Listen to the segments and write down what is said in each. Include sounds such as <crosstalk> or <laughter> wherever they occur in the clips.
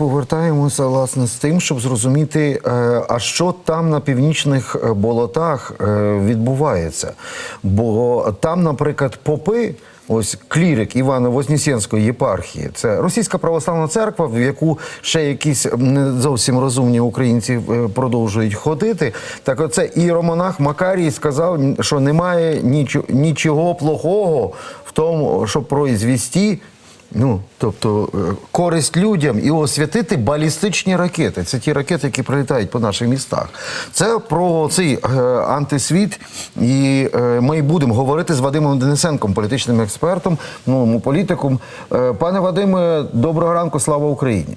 повертаємося власне з тим, щоб зрозуміти, е, а що там на північних е, болотах е, відбувається. Бо там, наприклад, попи. Ось клірик Івано-Вознесенської єпархії. Це російська православна церква, в яку ще якісь не зовсім розумні українці продовжують ходити. Так, оце іеромонах Макарій сказав, що немає нічого, плохого в тому, щоб произвести Ну, тобто е, користь людям і освятити балістичні ракети. Це ті ракети, які прилітають по наших містах. Це про цей е, антисвіт. І е, ми будемо говорити з Вадимом Денисенком, політичним експертом, новому політиком. Е, пане Вадиме, доброго ранку, слава Україні!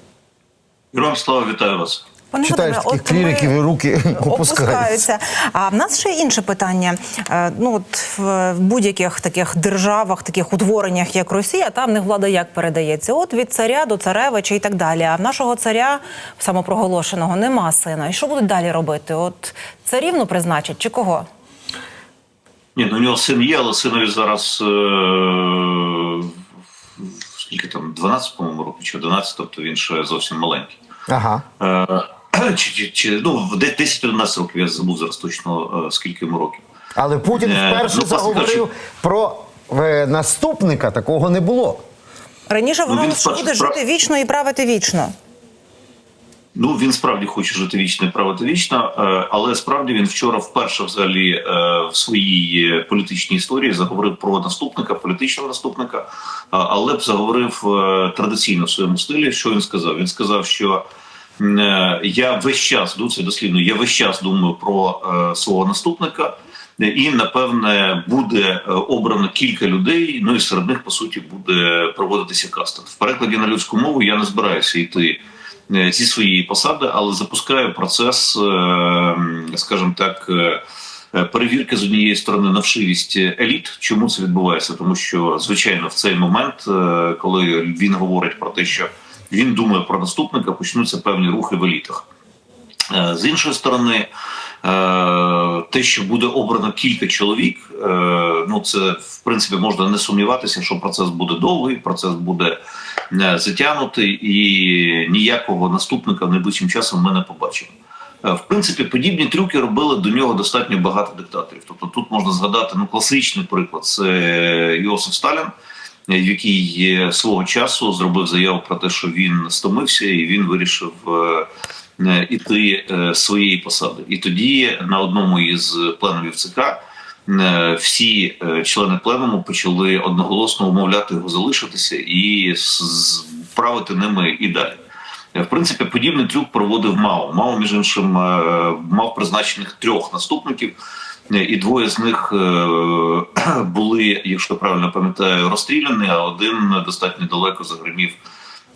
Героям слава вітаю вас. Пане Читаєш таких кліриків і руки <laughs> опускаються. А в нас ще інше питання. Е, Ну от в будь-яких таких державах, таких утвореннях, як Росія, там них влада як передається? От від царя до царевича і так далі. А в нашого царя самопроголошеного нема сина. І що будуть далі робити? От царівну призначать чи кого? Ні, ну у нього син є, але синові зараз е- скільки там, 12, по-моєму, років чи 11, тобто він ще зовсім маленький. Ага. Е- чи, чи, чи, ну, 10-11 років я забув зараз точно, е- скільки йому років. Але Путін Е, вперше ну, заговорив про е, наступника, такого не було. Раніше Ну, що вперше буде справ- жити вічно і правити вічно. Ну він справді хоче жити вічно і правити вічно, але справді він вчора вперше взагалі в своїй політичній історії заговорив про наступника, політичного наступника, але б заговорив традиційно в своєму стилі. Що він сказав? Він сказав, що я весь час ну це дослідно. Я весь час думаю про е, свого наступника. І напевне буде е, обрано кілька людей. Ну і серед них по суті буде проводитися кастинг. В перекладі на людську мову я не збираюся йти е, зі своєї посади, але запускаю процес, е, скажімо так. е, е, Перевірки з однієї сторони на вшивість еліт. Чому це відбувається? Тому що звичайно в цей момент, е, коли він говорить про те, що він думає про наступника, почнуться певні рухи в елітах. Е, З іншої сторони, е, те, що буде обрано кілька чоловік, е, ну це в принципі можна не сумніватися, що процес буде довгий, процес буде затягнутий, і ніякого наступника найближчим часом ми не побачимо. В принципі, подібні трюки робили до нього достатньо багато диктаторів. Тобто, тут можна згадати ну класичний приклад це Йосиф Сталін, який е, свого часу зробив заяву про те, що він стомився, і він вирішив. е, е, іти своєї посади. І тоді на одному із пленумів ЦК всі члени пленуму почали одноголосно умовляти його залишитися і правити ними і далі. В принципі, подібний трюк проводив Мао. Мао, між іншим, мав призначених трьох наступників, і двоє з них е, <clears throat> були, якщо правильно пам'ятаю, розстріляні, а один достатньо далеко загримів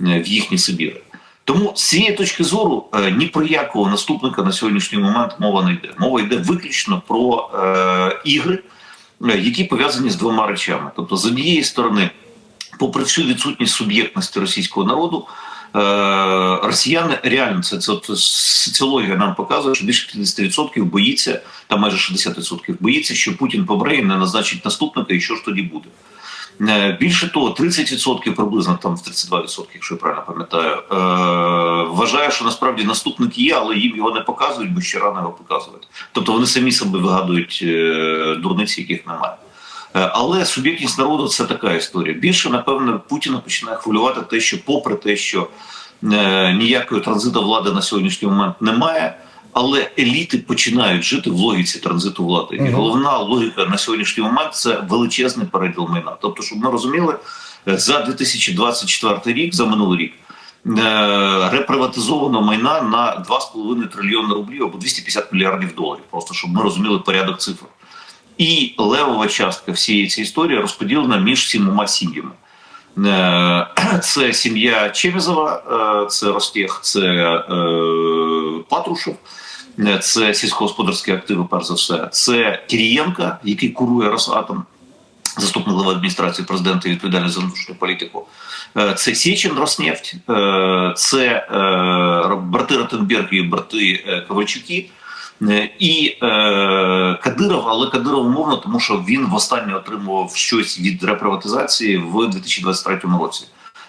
е, в їхні Сибіри. Тому з цієї точки зору е, ні про якого наступника на сьогоднішній момент мова не йде. Мова йде виключно про е, ігри, які пов'язані з двома речами. Тобто, з однієї сторони, попри всю відсутність суб'єктності російського народу, росіяни реально це, це соціологія нам показує, що більше 50% боїться, там майже 60% боїться, що Путін помре і не назначить наступника, і що ж тоді буде. Е, Більше того, 30% приблизно там в 32%, якщо я правильно пам'ятаю, е, вважає, що насправді наступник є, але їм його не показують, бо ще рано його показують. Тобто вони самі себе вигадують е, дурниці, яких немає. Е, Але суб'єктність народу це така історія. Більше, напевно, Путіна починає хвилювати те, що, попри те, що е, ніякої транзиту влади на сьогоднішній момент немає. Але еліти починають жити в логіці транзиту влади. І головна логіка на сьогоднішній момент це величезний переділ майна. Тобто, щоб ми розуміли, е, за 2024 рік, за минулий рік, реприватизовано майна на 2,5 трильйони рублів або 250 мільярдів доларів. Просто щоб ми розуміли порядок цифр. І левова частка всієї цієї історії розподілена між сімома сім'ями. Е, <clears throat> Це сім'я Чемізова, е, це Ростех, це е, Патрушев, це сільськогосподарські активи, перш за все. Це Кирієнка, який курує Росатом, заступник глави адміністрації президента і відповідальний за внутрішню політику. Це Сєчин Роснефть, це брати Ротенберг і брати Ковальчуки. Е, І е, Кадиров, але Кадиров умовно, тому що він востаннє отримував щось від реприватизації в 2023 році.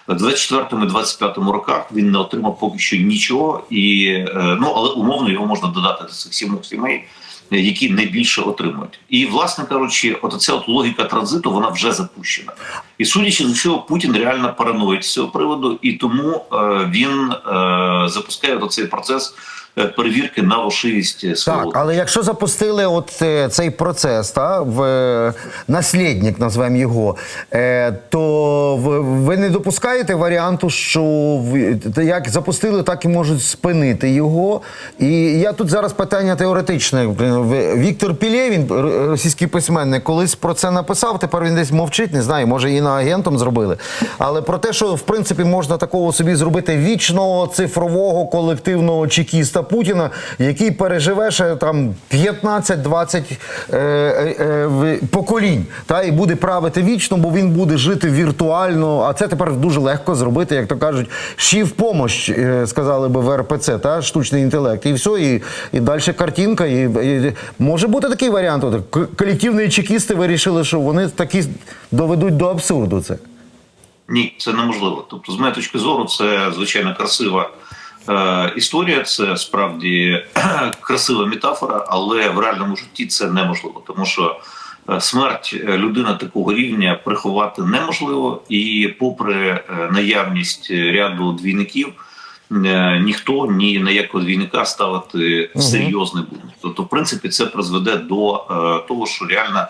В 24-му і 25-му роках він не отримав поки що нічого, і е, ну але умовно його можна додати до цих сімох сімей, які найбільше отримують. І власне кажучи, от ця от логіка транзиту вона вже запущена. І судячи з усього, Путін реально параноїть з цього приводу, і тому е, він е, запускає оцей процес е, перевірки на вошивість свого. Так, але якщо запустили от е, цей процес, та, в е, наслідник, назвемо його, е, то ви, ви не допускаєте варіанту, що те, як запустили, так і можуть спинити його. І я тут зараз питання теоретичне. Віктор Пілєвін, російський письменник, колись про це написав. Тепер він десь мовчить, не знаю, може і на агентом зробили. Але про те, що в принципі можна такого собі зробити вічного цифрового колективного чекіста Путіна, який переживе ще там 15-20 е, е, е, поколінь, та і буде правити вічно, бо він буде жити віртуально. А це тепер дуже легко зробити, як то кажуть, ще в помощь, е, сказали би в РПЦ, та штучний інтелект. І все, і, і далі картинка. І, і може бути такий варіант. Колективні чекісти вирішили, що вони такі доведуть до абсурду це. Ні, це неможливо. Тобто, з моєї точки зору, це звичайно красива е, історія, це справді <clears throat> красива метафора, але в реальному житті це неможливо, тому що е, смерть е, людини такого рівня приховати неможливо, і попри е, наявність ряду двійників. Е, Ніхто ні на якого двійника ставити серйозний буде. Тобто, в принципі, це призведе до е, того, що реально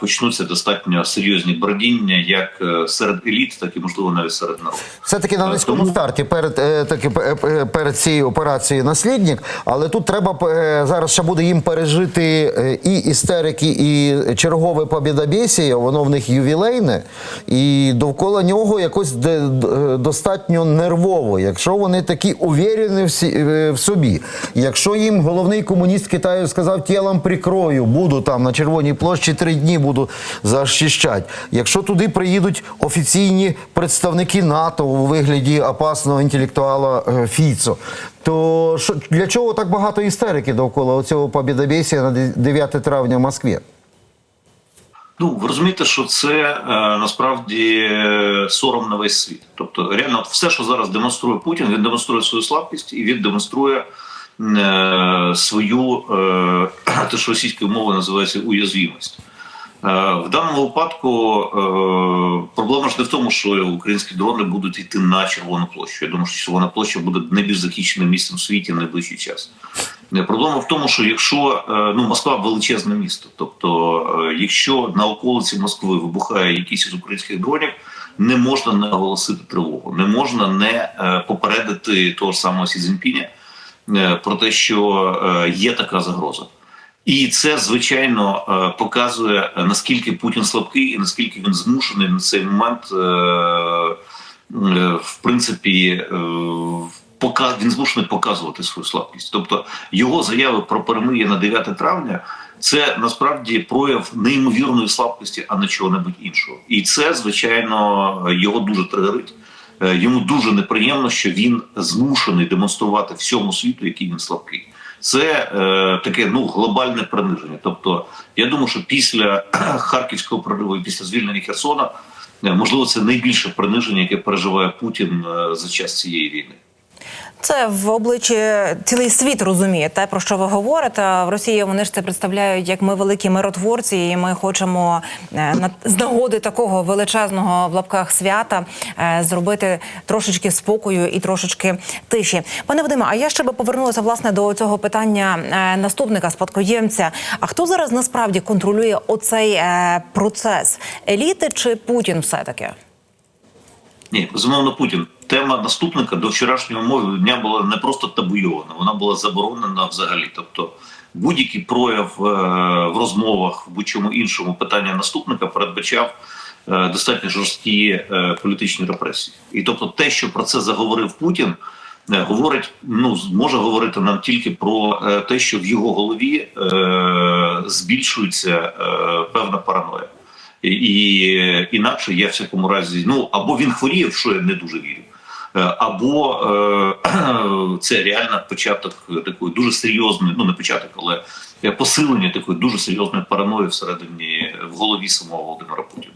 почнуться достатньо серйозні бродіння як е, серед еліт, так і можливо навіть серед народу. Все таки на Е, низькому тому- старті перед е, таки пе- пе- перед цією операцією наслідник, але тут треба е, зараз ще буде їм пережити е, і істерики, і чергове побідобєсія, воно в них ювілейне, і довкола нього якось е, достатньо нервово, якщо вони такі увірені е, в собі. Якщо їм головний комуніст Китаю сказав, тілом прикрою, буду там на Червоній площі три дні буду захищати. Якщо туди приїдуть офіційні представники НАТО у вигляді опасного інтелектуала е, Фіцо, то для чого так багато істерики довкола цього побідобєсія на 9 травня в Москві? Ну ви розумієте, що це е, насправді е, сором на весь світ. Тобто, реально, все, що зараз демонструє Путін, він демонструє свою слабкість і він демонструє свою е, те, що російською мовою називається уязвімість. Е, В даному випадку е, проблема ж не в тому, що українські дрони будуть йти на Червону площу. Я думаю, що Червона площа буде найбільш захищеним місцем в світі в найближчий час. Е, Проблема в тому, що якщо е, ну Москва величезне місто, тобто е, якщо на околиці Москви вибухає якийсь із українських дронів, не можна не оголосити тривогу, не можна не е, попередити того ж самого Сі Цзіньпіня е, про те, що е, є така загроза. І це звичайно е, показує е, наскільки Путін слабкий і наскільки він змушений на цей момент, е, е, в принципі, е, він змушений показувати свою слабкість. Тобто його заяви про перемир'я на 9 травня. Це насправді прояв неймовірної слабкості, а не чого-небудь іншого. І це, звичайно, його дуже тригерить. Е, Йому дуже неприємно, що він змушений демонструвати всьому світу, який він слабкий. Це е, таке ну глобальне приниження. Тобто, я думаю, що після <clears throat> харківського прориву після звільнення Херсона, е, можливо, це найбільше приниження, яке переживає Путін е, за час цієї війни. Це в обличчі цілий світ розуміє те, про що ви говорите. В Росії вони ж це представляють як ми великі миротворці, і ми хочемо е, з нагоди такого величезного в лапках свята е, зробити трошечки спокою і трошечки тиші. Пане Вадиме, а я ще би повернулася власне до цього питання е, наступника спадкоємця. А хто зараз насправді контролює оцей процес? Еліти чи Путін, все таки? Ні, безумовно, Путін. Тема наступника до вчорашнього мови дня була не просто табуйована, вона була заборонена взагалі. Тобто будь-який прояв е, в розмовах в будь-чому іншому питання наступника передбачав е, достатньо жорсткі е, політичні репресії. І тобто, те, що про це заговорив Путін, говорить, ну може говорити нам тільки про те, що в його голові збільшується певна параноя. І, інакше я в всякому разі, ну або він хворіє, в що я не дуже вірю, або е, <clears throat> це реально початок такої дуже серйозної, ну не початок, але посилення такої дуже серйозної параної всередині в голові самого Володимира Путіна.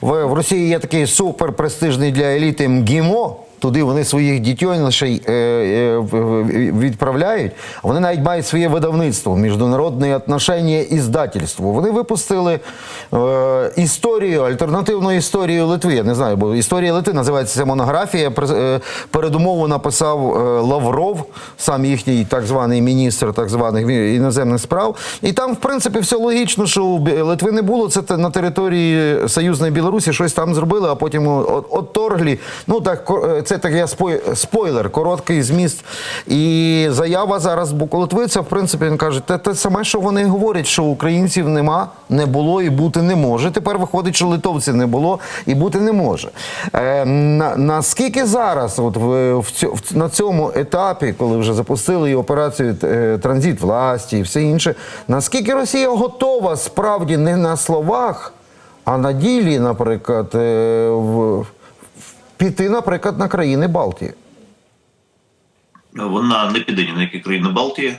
В, в Росії є такий суперпрестижний для еліти МГІМО. Туди вони своїх дітьонишей е, е, відправляють. Вони навіть мають своє видавництво міжнародне отношення і здательство. Вони випустили е, історію, альтернативну історію Литви. Я не знаю, бо історія Литви називається монографія. Передумову написав Лавров, сам їхній так званий міністр так званих іноземних справ. І там, в принципі, все логічно, що у Литви не було. Це на території союзної Білорусі щось там зробили, а потім от- отторглі. Ну так це так я спой- спойлер, короткий зміст. І заява зараз боку Литви, в принципі він каже, те, те саме, що вони говорять, що українців нема, не було і бути не може. Тепер виходить, що литовців не було і бути не може. Е, на, наскільки зараз, от в, в, в- на цьому етапі, коли вже запустили і операцію е, транзит власті і все інше, наскільки Росія готова справді не на словах, а на ділі, наприклад, е, в, в- піти, наприклад, на країни Балтії? Вона не піде ні на які країни Балтії.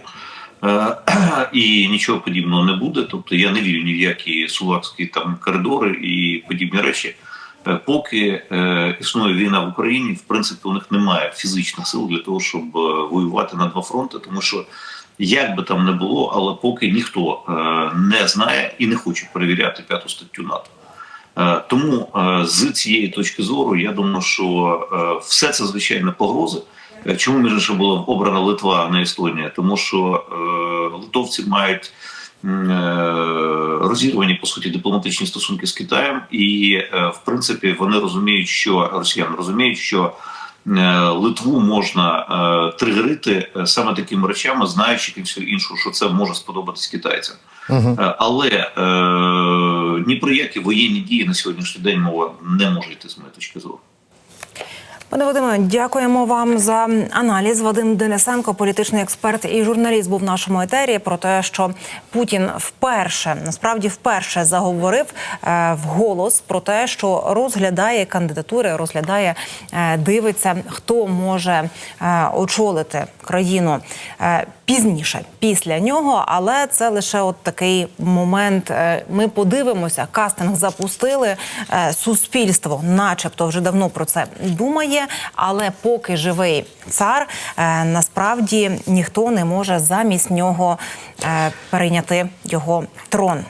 Е, <clears throat> І нічого подібного не буде. Тобто я не вірю ні в які сулакські там коридори і подібні речі. Е, Поки е, існує війна в Україні, в принципі, у них немає фізичних сил для того, щоб воювати на два фронти, тому що як би там не було, але поки ніхто не знає і не хоче перевіряти п'яту статтю НАТО. Е, Тому е, з цієї точки зору я думаю, що е, все це звичайно погрози. Чому між іншим була обрана Литва, а не Естонія? Тому що литовці мають розірвані по суті дипломатичні стосунки з Китаєм, і в принципі вони розуміють, що росіяни розуміють, що Литву можна тригерити саме такими речами, знаючи і все інше, що це може сподобатись китайцям. Е, Але ні про які воєнні дії на сьогоднішній день мова не може йти з моєї точки зору. Пане Вадиме, дякуємо вам за аналіз. Вадим Денисенко, політичний експерт і журналіст, був в нашому етері про те, що Путін вперше насправді вперше заговорив е, вголос про те, що розглядає кандидатури, розглядає, е, дивиться, хто може е, очолити країну е, пізніше після нього. Але це лише от такий момент. е, Ми подивимося, кастинг запустили. е, Суспільство, начебто, вже давно про це думає. Але поки живий цар, е, насправді ніхто не може замість нього е, перейняти його трон.